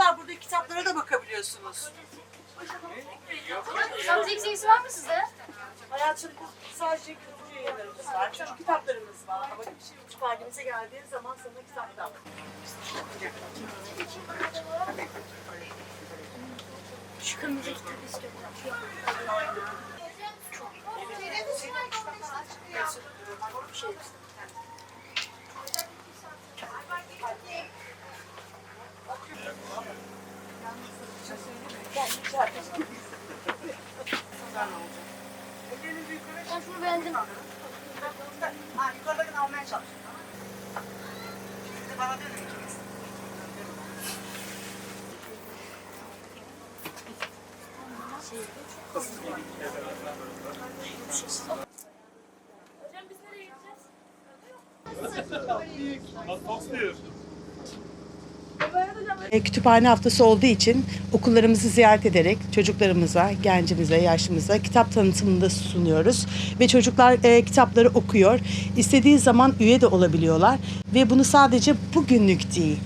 Çocuklar burada kitaplara da bakabiliyorsunuz. Şans eksiğiniz var mı size? Hayatım sadece kültür yayınlarımız var, çocuk kitaplarımız var. Ama bir şey kütüphanemize geldiğin zaman sana kitap da Şu kırmızı kitabı istiyorum. Ben şunu beğendim. Ha, yukarıdakini almaya çalış. Şimdi bana dönün ikiniz. E, Kütüphane haftası olduğu için okullarımızı ziyaret ederek çocuklarımıza, gencimize, yaşlımıza kitap tanıtımında sunuyoruz. Ve çocuklar e, kitapları okuyor. İstediği zaman üye de olabiliyorlar. Ve bunu sadece bugünlük değil.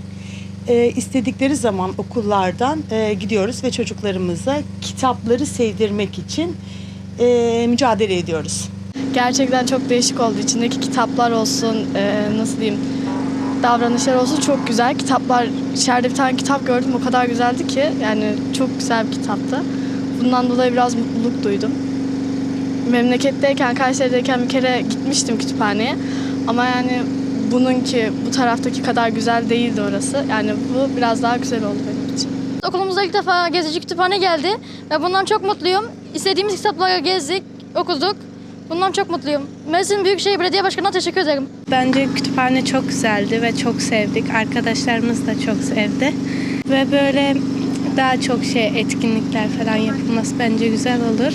E, istedikleri zaman okullardan e, gidiyoruz ve çocuklarımıza kitapları sevdirmek için e, mücadele ediyoruz. Gerçekten çok değişik oldu. İçindeki kitaplar olsun, e, nasıl diyeyim, davranışlar olsun çok güzel. Kitaplar, içeride bir tane kitap gördüm o kadar güzeldi ki. Yani çok güzel bir kitaptı. Bundan dolayı biraz mutluluk duydum. Memleketteyken, Kayseri'deyken bir kere gitmiştim kütüphaneye. Ama yani bununki, bu taraftaki kadar güzel değildi orası. Yani bu biraz daha güzel oldu benim için. Okulumuzda ilk defa gezici kütüphane geldi ve bundan çok mutluyum. İstediğimiz kitapları gezdik, okuduk. Bundan çok mutluyum. Mersin Büyükşehir Belediye Başkanı'na teşekkür ederim. Bence kütüphane çok güzeldi ve çok sevdik. Arkadaşlarımız da çok sevdi. Ve böyle daha çok şey etkinlikler falan yapılması bence güzel olur.